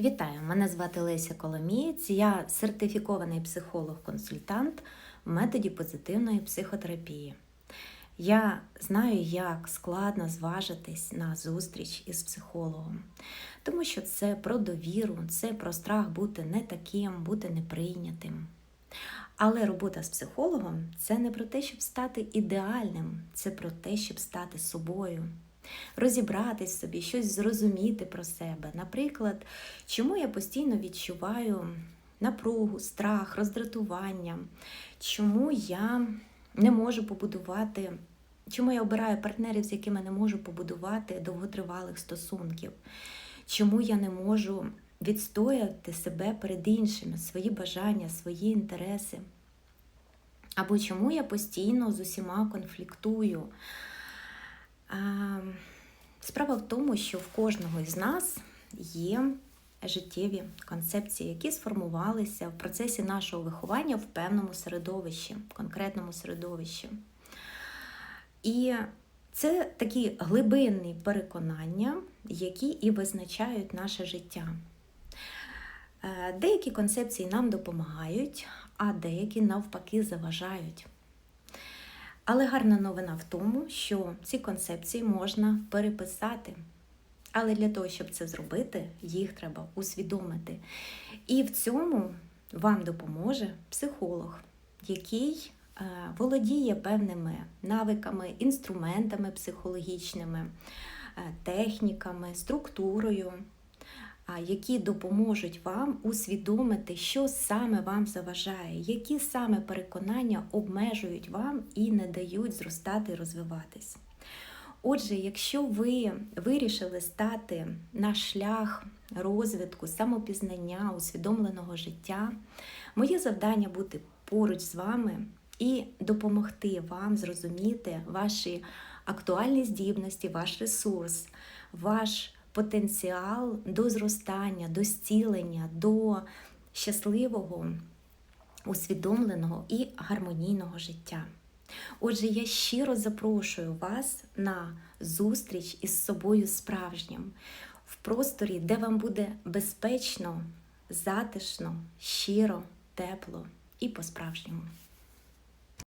Вітаю! Мене звати Леся Коломієць. Я сертифікований психолог-консультант в методі позитивної психотерапії. Я знаю, як складно зважитись на зустріч із психологом, тому що це про довіру, це про страх бути не таким, бути неприйнятим. Але робота з психологом це не про те, щоб стати ідеальним, це про те, щоб стати собою розібратись собі, щось зрозуміти про себе. Наприклад, чому я постійно відчуваю напругу, страх, роздратування, чому я не можу побудувати, чому я обираю партнерів, з якими не можу побудувати довготривалих стосунків, чому я не можу відстояти себе перед іншими, свої бажання, свої інтереси. Або чому я постійно з усіма конфліктую. Справа в тому, що в кожного із нас є життєві концепції, які сформувалися в процесі нашого виховання в певному середовищі, в конкретному середовищі. І це такі глибинні переконання, які і визначають наше життя. Е, деякі концепції нам допомагають, а деякі навпаки заважають. Але гарна новина в тому, що ці концепції можна переписати. Але для того, щоб це зробити, їх треба усвідомити. І в цьому вам допоможе психолог, який е, володіє певними навиками, інструментами психологічними, е, техніками, структурою які допоможуть вам усвідомити, що саме вам заважає, які саме переконання обмежують вам і не дають зростати і розвиватись. Отже, якщо ви вирішили стати на шлях розвитку, самопізнання, усвідомленого життя, моє завдання бути поруч з вами і допомогти вам зрозуміти ваші актуальні здібності, ваш ресурс, ваш потенціал до зростання, до зцілення, до щасливого, усвідомленого і гармонійного життя. Отже, я щиро запрошую вас на зустріч із собою справжнім в просторі, де вам буде безпечно, затишно, щиро, тепло і по-справжньому.